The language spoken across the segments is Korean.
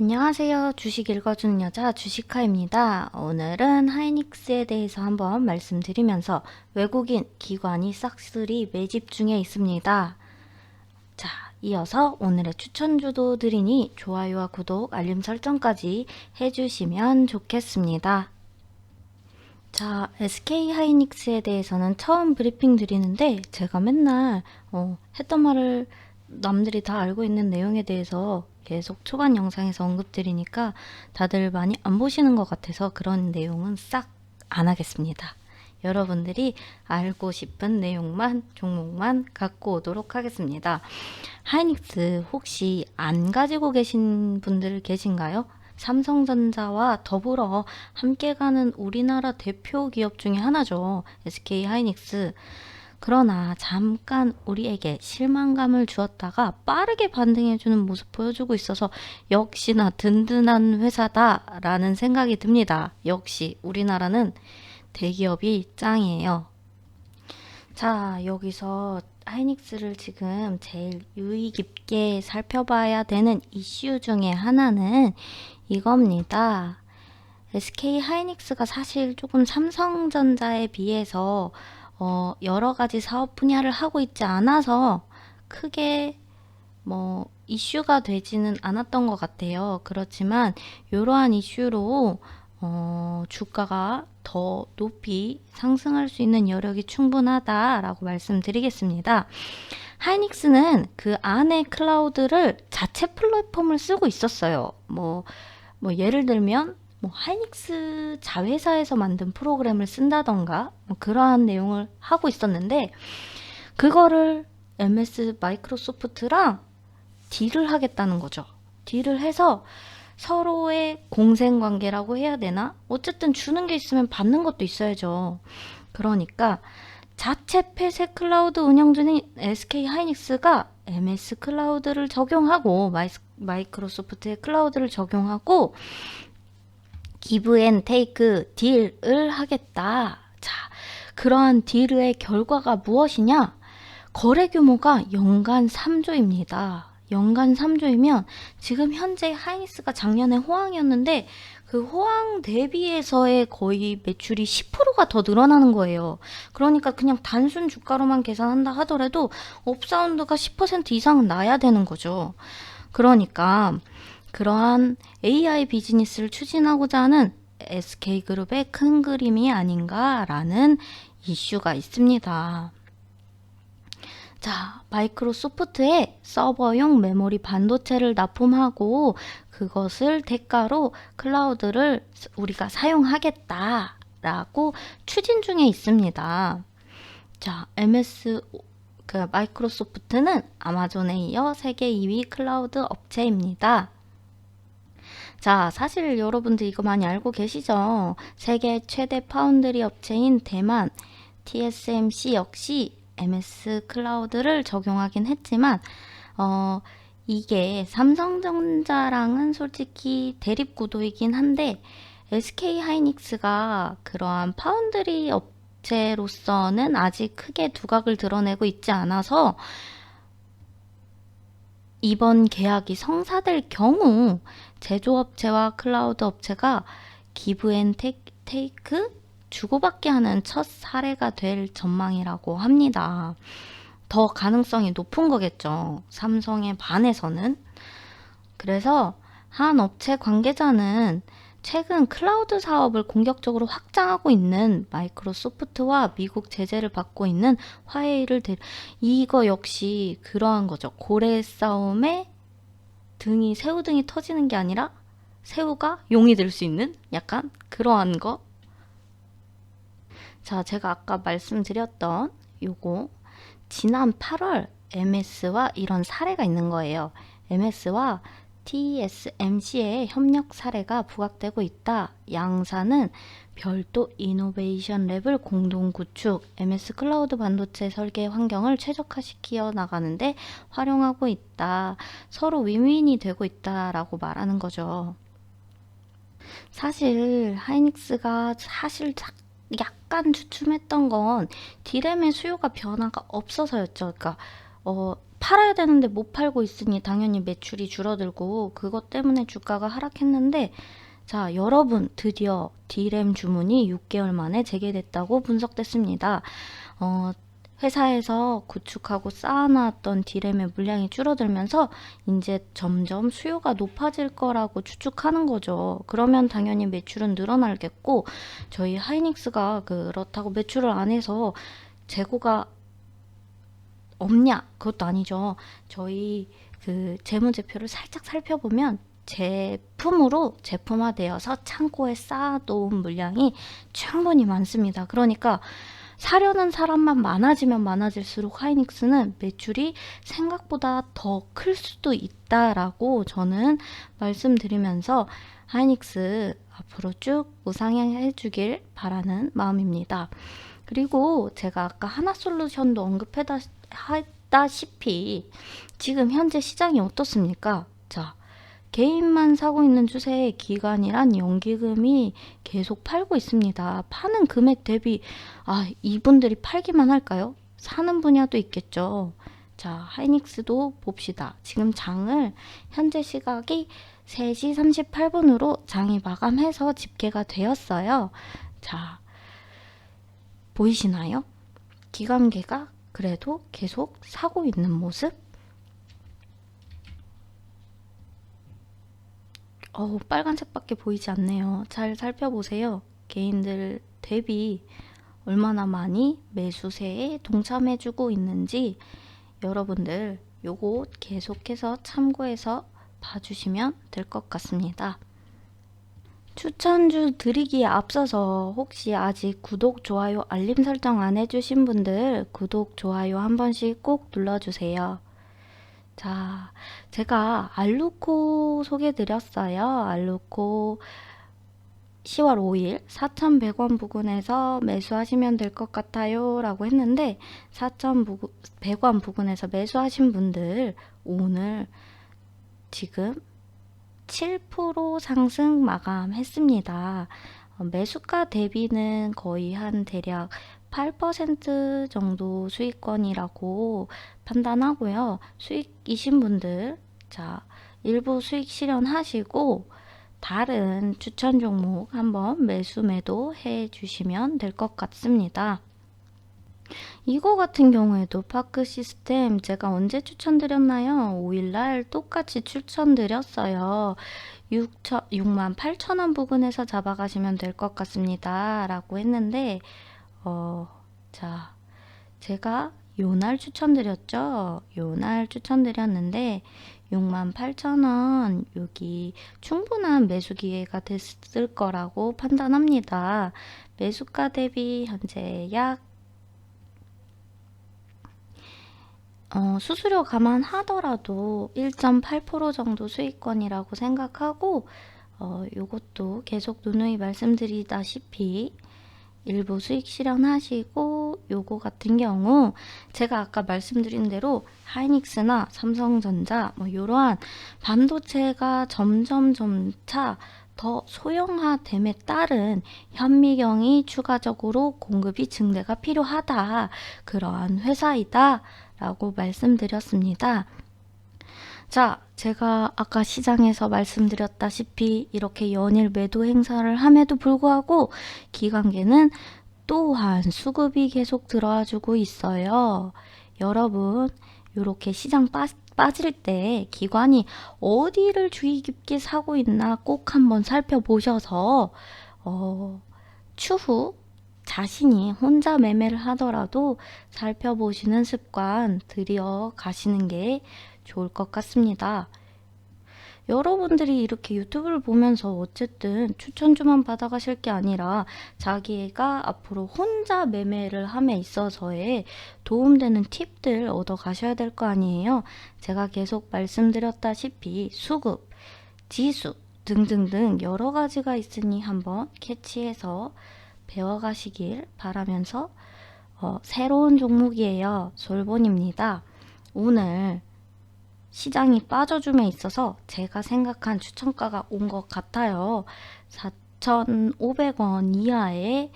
안녕하세요. 주식 읽어주는 여자 주식카입니다. 오늘은 하이닉스에 대해서 한번 말씀드리면서 외국인 기관이 싹쓸이 매집 중에 있습니다. 자, 이어서 오늘의 추천주도 드리니 좋아요와 구독, 알림 설정까지 해주시면 좋겠습니다. 자, SK 하이닉스에 대해서는 처음 브리핑 드리는데 제가 맨날 어, 했던 말을 남들이 다 알고 있는 내용에 대해서 계속 초반 영상에서 언급드리니까 다들 많이 안 보시는 것 같아서 그런 내용은 싹 안 하겠습니다. 여러분들이 알고 싶은 내용만, 종목만 갖고 오도록 하겠습니다. 하이닉스 혹시 안 가지고 계신 분들 계신가요? 삼성전자와 더불어 함께 가는 우리나라 대표 기업 중에 하나죠. SK 하이닉스. 그러나 잠깐 우리에게 실망감을 주었다가 빠르게 반등해주는 모습 보여주고 있어서 역시나 든든한 회사다라는 생각이 듭니다. 역시 우리나라는 대기업이 짱이에요. 자, 여기서 하이닉스를 지금 제일 유의 깊게 살펴봐야 되는 이슈 중에 하나는 이겁니다. SK 하이닉스가 사실 조금 삼성전자에 비해서 어, 여러 가지 사업 분야를 하고 있지 않아서 크게 뭐 이슈가 되지는 않았던 것 같아요. 그렇지만 이러한 이슈로 어, 주가가 더 높이 상승할 수 있는 여력이 충분하다라고 말씀드리겠습니다. 하이닉스는 그 안에 클라우드를 자체 플랫폼을 쓰고 있었어요. 뭐, 뭐 예를 들면 뭐 하이닉스 자회사에서 만든 프로그램을 쓴다던가 뭐 그러한 내용을 하고 있었는데 그거를 MS 마이크로소프트랑 딜을 하겠다는 거죠. 딜을 해서 서로의 공생 관계라고 해야 되나? 어쨌든 주는 게 있으면 받는 것도 있어야죠. 그러니까 자체 폐쇄 클라우드 운영 중인 SK 하이닉스가 MS 클라우드를 적용하고 마이, 마이크로소프트의 클라우드를 적용하고 기브 앤 테이크 딜을 하겠다. 자, 그러한 딜의 결과가 무엇이냐? 거래 규모가 연간 3조입니다. 연간 3조이면 지금 현재 하이닉스가 작년에 호황이었는데 그 호황 대비해서의 거의 매출이 10%가 더 늘어나는 거예요. 그러니까 그냥 단순 주가로만 계산한다 하더라도 업사운드가 10% 이상은 나야 되는 거죠. 그러니까 그러한 AI 비즈니스를 추진하고자 하는 SK그룹의 큰 그림이 아닌가라는 이슈가 있습니다. 자, 마이크로소프트에 서버용 메모리 반도체를 납품하고 그것을 대가로 클라우드를 우리가 사용하겠다라고 추진 중에 있습니다. 자, MS 그 마이크로소프트는 아마존에 이어 세계 2위 클라우드 업체입니다. 자, 사실 여러분들 이거 많이 알고 계시죠? 세계 최대 파운드리 업체인 대만 TSMC 역시 MS 클라우드를 적용하긴 했지만, 어, 이게 삼성전자랑은 솔직히 대립 구도이긴 한데, SK 하이닉스가 그러한 파운드리 업체로서는 아직 크게 두각을 드러내고 있지 않아서, 이번 계약이 성사될 경우 제조업체와 클라우드 업체가 기브 앤 테이크 주고받게 하는 첫 사례가 될 전망이라고 합니다. 더 가능성이 높은 거겠죠. 삼성에 반해서는. 그래서 한 업체 관계자는 최근 클라우드 사업을 공격적으로 확장하고 있는 마이크로소프트와 미국 제재를 받고 있는 화해를 대 이거 역시 그러한 거죠. 고래 싸움에 등이 새우 등이 터지는 게 아니라 새우가 용이 될 수 있는 약간 그러한 거. 자, 제가 아까 말씀드렸던 요거 지난 8월 MS와 이런 사례가 있는 거예요. MS와 TSMC의 협력 사례가 부각되고 있다. 양사는 별도 이노베이션 랩을 공동 구축, MS 클라우드 반도체 설계 환경을 최적화시켜 나가는데 활용하고 있다. 서로 윈윈이 되고 있다라고 말하는 거죠. 사실 하이닉스가 사실 약간 주춤했던 건 디램의 수요가 변화가 없어서였죠. 그러니까 어, 팔아야 되는데 못 팔고 있으니 당연히 매출이 줄어들고 그것 때문에 주가가 하락했는데 자, 여러분 드디어 D램 주문이 6개월 만에 재개됐다고 분석됐습니다. 어, 회사에서 구축하고 쌓아놨던 D램의 물량이 줄어들면서 이제 점점 수요가 높아질 거라고 추측하는 거죠. 그러면 당연히 매출은 늘어나겠고 저희 하이닉스가 그렇다고 매출을 안 해서 재고가 없냐? 그것도 아니죠. 저희 그 재무제표를 살짝 살펴보면 제품으로 제품화되어서 창고에 쌓아놓은 물량이 충분히 많습니다. 그러니까 사려는 사람만 많아지면 많아질수록 하이닉스는 매출이 생각보다 더 클 수도 있다라고 저는 말씀드리면서 하이닉스 앞으로 쭉 우상향해 주길 바라는 마음입니다. 그리고 제가 아까 하나솔루션도 언급 했다시피 지금 현재 시장이 어떻습니까? 자, 개인만 사고 있는 추세에 기관이란 연기금이 계속 팔고 있습니다. 파는 금액 대비 아 이분들이 팔기만 할까요? 사는 분야도 있겠죠. 자 하이닉스도 봅시다. 지금 장을 현재 시각이 3시 38분으로 장이 마감해서 집계가 되었어요. 자 보이시나요? 기관계가 그래도 계속 사고 있는 모습 어우, 빨간색밖에 보이지 않네요. 잘 살펴보세요. 개인들 대비 얼마나 많이 매수세에 동참해주고 있는지 여러분들 요거 계속해서 참고해서 봐주시면 될 것 같습니다. 추천주 드리기에 앞서서 혹시 아직 구독, 좋아요, 알림 설정 안 해주신 분들 구독, 좋아요 한 번씩 꼭 눌러주세요. 자, 제가 알루코 소개드렸어요. 알루코 10월 5일 4,100원 부근에서 매수하시면 될 것 같아요. 라고 했는데 4,100원 부근에서 매수하신 분들 오늘 지금 7% 상승 마감했습니다. 어, 매수가 대비는 거의 한 대략 8% 정도 수익권이라고 판단하고요. 수익이신 분들, 자, 일부 수익 실현하시고, 다른 추천 종목 한번 매수 매도 해 주시면 될 것 같습니다. 이거 같은 경우에도 파크 시스템 제가 언제 추천드렸나요? 5일날 똑같이 추천드렸어요. 6만 8천 원 부근에서 잡아가시면 될 것 같습니다. 라고 했는데 어, 자, 제가 요날 추천드렸죠? 요날 추천드렸는데 68,000원 여기 충분한 매수 기회가 됐을 거라고 판단합니다. 매수가 대비 현재 약 어, 수수료 감안하더라도 1.8% 정도 수익권이라고 생각하고 어, 요것도 계속 누누이 말씀드리다시피 일부 수익 실현하시고 요거 같은 경우 제가 아까 말씀드린 대로 하이닉스나 삼성전자 뭐 이러한 반도체가 점점 점차 더 소형화됨에 따른 현미경이 추가적으로 공급이 증대가 필요하다. 그러한 회사이다. 라고 말씀드렸습니다. 자, 제가 아까 시장에서 말씀드렸다시피 이렇게 연일 매도 행사를 함에도 불구하고 기관계는 또한 수급이 계속 들어와 주고 있어요. 여러분, 이렇게 시장 빠, 빠질 때 기관이 어디를 주의 깊게 사고 있나 꼭 한번 살펴보셔서 어, 추후 자신이 혼자 매매를 하더라도 살펴보시는 습관 들여 가시는 게 좋을 것 같습니다. 여러분들이 이렇게 유튜브를 보면서 어쨌든 추천주만 받아가실 게 아니라 자기가 앞으로 혼자 매매를 함에 있어서의 도움되는 팁들 얻어 가셔야 될 거 아니에요. 제가 계속 말씀드렸다시피 수급, 지수 등등등 여러 가지가 있으니 한번 캐치해서 배워가시길 바라면서 어, 새로운 종목이에요. 솔본입니다. 오늘 시장이 빠져줌에 있어서 제가 생각한 추천가가 온 것 같아요. 4,500원 이하의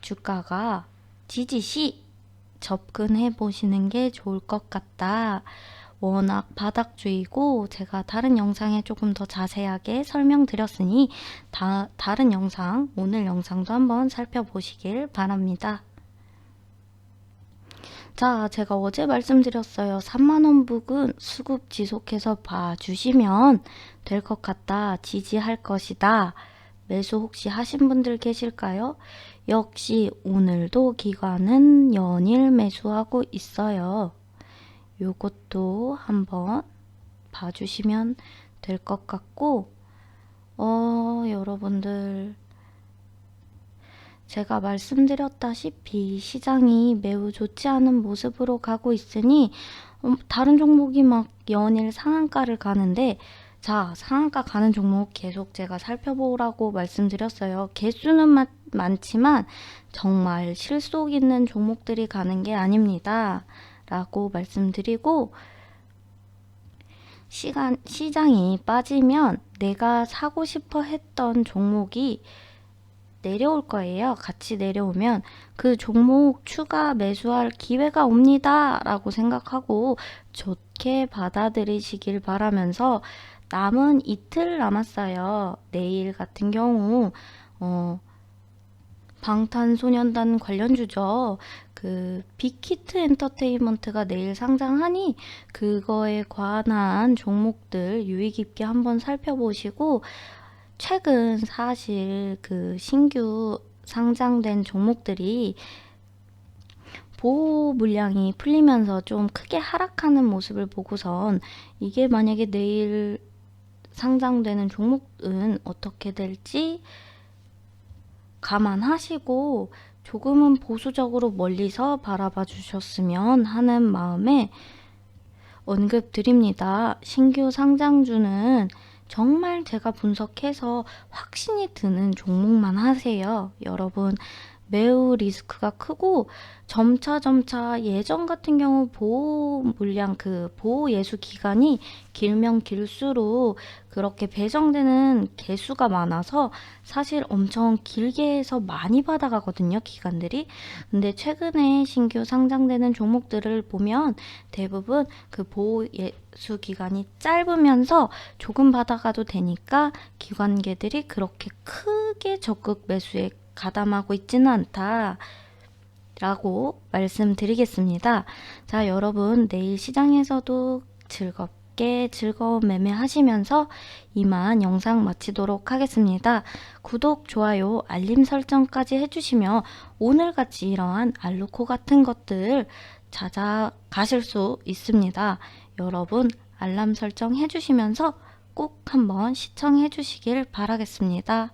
주가가 지지시 접근해 보시는 게 좋을 것 같다. 워낙 바닥주의고 제가 다른 영상에 조금 더 자세하게 설명드렸으니 다, 다른 영상, 오늘 영상도 한번 살펴보시길 바랍니다. 자, 제가 어제 말씀드렸어요. 3만원 북은 수급 지속해서 봐주시면 될 것 같다. 지지할 것이다. 매수 혹시 하신 분들 계실까요? 역시 오늘도 기관은 연일 매수하고 있어요. 요것도 한번 봐주시면 될 것 같고, 어, 여러분들. 제가 말씀드렸다시피 시장이 매우 좋지 않은 모습으로 가고 있으니 음, 다른 종목이 막 연일 상한가를 가는데 자 상한가 가는 종목 계속 제가 살펴보라고 말씀드렸어요. 개수는 마, 많지만 정말 실속 있는 종목들이 가는 게 아닙니다. 라고 말씀드리고 시간 시장이 빠지면 내가 사고 싶어 했던 종목이 내려올 거예요. 같이 내려오면 그 종목 추가 매수할 기회가 옵니다. 라고 생각하고 좋게 받아들이시길 바라면서 남은 이틀 남았어요. 내일 같은 경우, 어, 방탄소년단 관련주죠. 그 빅히트 엔터테인먼트가 내일 상장하니 그거에 관한 종목들 유의 깊게 한번 살펴보시고 최근 사실 그 신규 상장된 종목들이 보호 물량이 풀리면서 좀 크게 하락하는 모습을 보고선 이게 만약에 내일 상장되는 종목은 어떻게 될지 감안하시고 조금은 보수적으로 멀리서 바라봐 주셨으면 하는 마음에 언급 드립니다. 신규 상장주는 정말 제가 분석해서 확신이 드는 종목만 하세요. 여러분, 매우 리스크가 크고 점차 점차 예전 같은 경우 보호 물량 그 보호 예수 기간이 길면 길수록 그렇게 배정되는 개수가 많아서 사실 엄청 길게 해서 많이 받아가거든요 기관들이. 근데 최근에 신규 상장되는 종목들을 보면 대부분 그 보호 예수 기간이 짧으면서 조금 받아가도 되니까 기관계들이 그렇게 크게 적극 매수에 가담하고 있지는 않다. 라고 말씀드리겠습니다. 자, 여러분, 내일 시장에서도 즐겁게 즐거운 매매 하시면서 이만 영상 마치도록 하겠습니다. 구독, 좋아요, 알림 설정까지 해주시면 오늘같이 이러한 알루코 같은 것들 찾아가실 수 있습니다. 여러분, 알람 설정 해주시면서 꼭 한번 시청해 주시길 바라겠습니다.